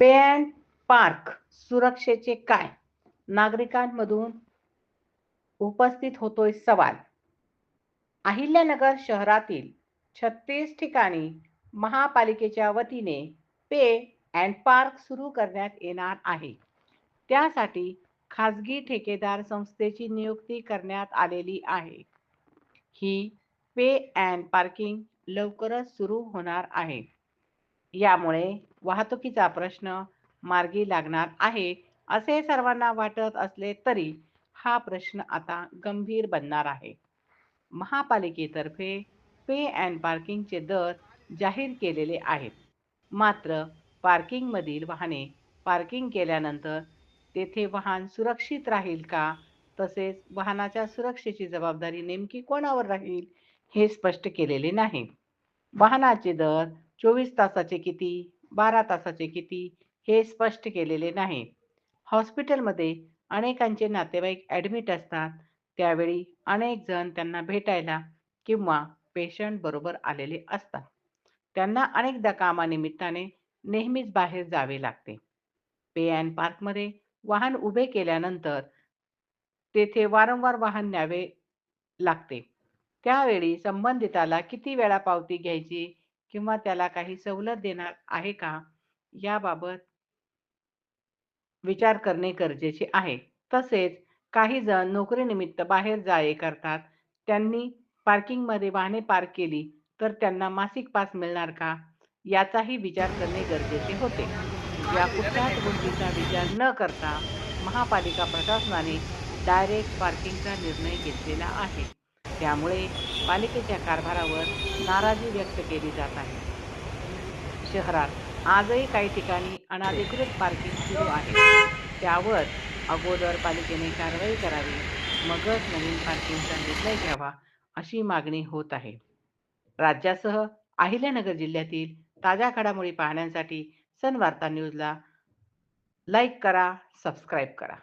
Pay and park सुरक्षेचे काय? नागरिकांमधून उपस्थित होतोय सवाल. अहिल्यानगर शहरातील छत्तीस ठिकाणी महापालिकेच्या वतीने पे अँड पार्क सुरू करण्यात येणार आहे. त्यासाठी खाजगी ठेकेदार संस्थेची नियुक्ती करण्यात आलेली आहे. ही पे अँड पार्किंग लवकरच सुरू होणार आहे. यामुळे वाहतुकीचा प्रश्न मार्गी लागणार आहे असे सर्वांना वाटत असले तरी हा प्रश्न आता गंभीर बनणार आहे. महापालिकेतर्फे पे अँड पार्किंगचे दर जाहीर केलेले आहेत. मात्र पार्किंगमधील वाहने पार्किंग केल्यानंतर तेथे वाहन सुरक्षित राहील का तसेच वाहनाच्या सुरक्षेची जबाबदारी नेमकी कोणावर राहील हे स्पष्ट केलेले नाही. वाहनाचे दर चोवीस तासाचे किती बारा तासाचे किती हे स्पष्ट केलेले नाही. हॉस्पिटलमध्ये अनेकांचे नातेवाईक ॲडमिट असतात. त्यावेळी अनेक जण त्यांना भेटायला किंवा पेशंट बरोबर आलेले असतात. त्यांना अनेकदा कामानिमित्ताने नेहमीच बाहेर जावे लागते. पे अँड पार्कमध्ये वाहन उभे केल्यानंतर तेथे वारंवार वाहन न्यावे लागते. त्यावेळी संबंधिताला किती वेळा पावती घ्यायची? किंवा त्याला काही सवलत देणार आहे का? याबाबत विचार करणे गरजेचे आहे. तसेच काही जण नोकरीनिमित्त बाहेर जाये करतात. त्यांनी पार्किंगमध्ये वाहने पार्क केली तर त्यांना मासिक पास मिळणार का? याचाही विचार करणे गरजेचे होते. या कुठल्याच गोष्टीचा विचार न करता महापालिका प्रशासनाने डायरेक्ट पार्किंगचा निर्णय घेतलेला आहे. त्यामुळे पालिकेच्या कारभारावर नाराजी व्यक्त केली जात आहे. शहरात आजही काही ठिकाणी अनाधिकृत पार्किंग सुरू आहे. त्यावर अगोदर पालिकेने कारवाई करावी मगच नवीन पार्किंगचा निर्णय घ्यावा अशी मागणी होत आहे. राज्यासह अहिल्यानगर जिल्ह्यातील ताज्या घडामोडी पाहण्यासाठी सनवार्ता न्यूजला लाईक करा सबस्क्राईब करा.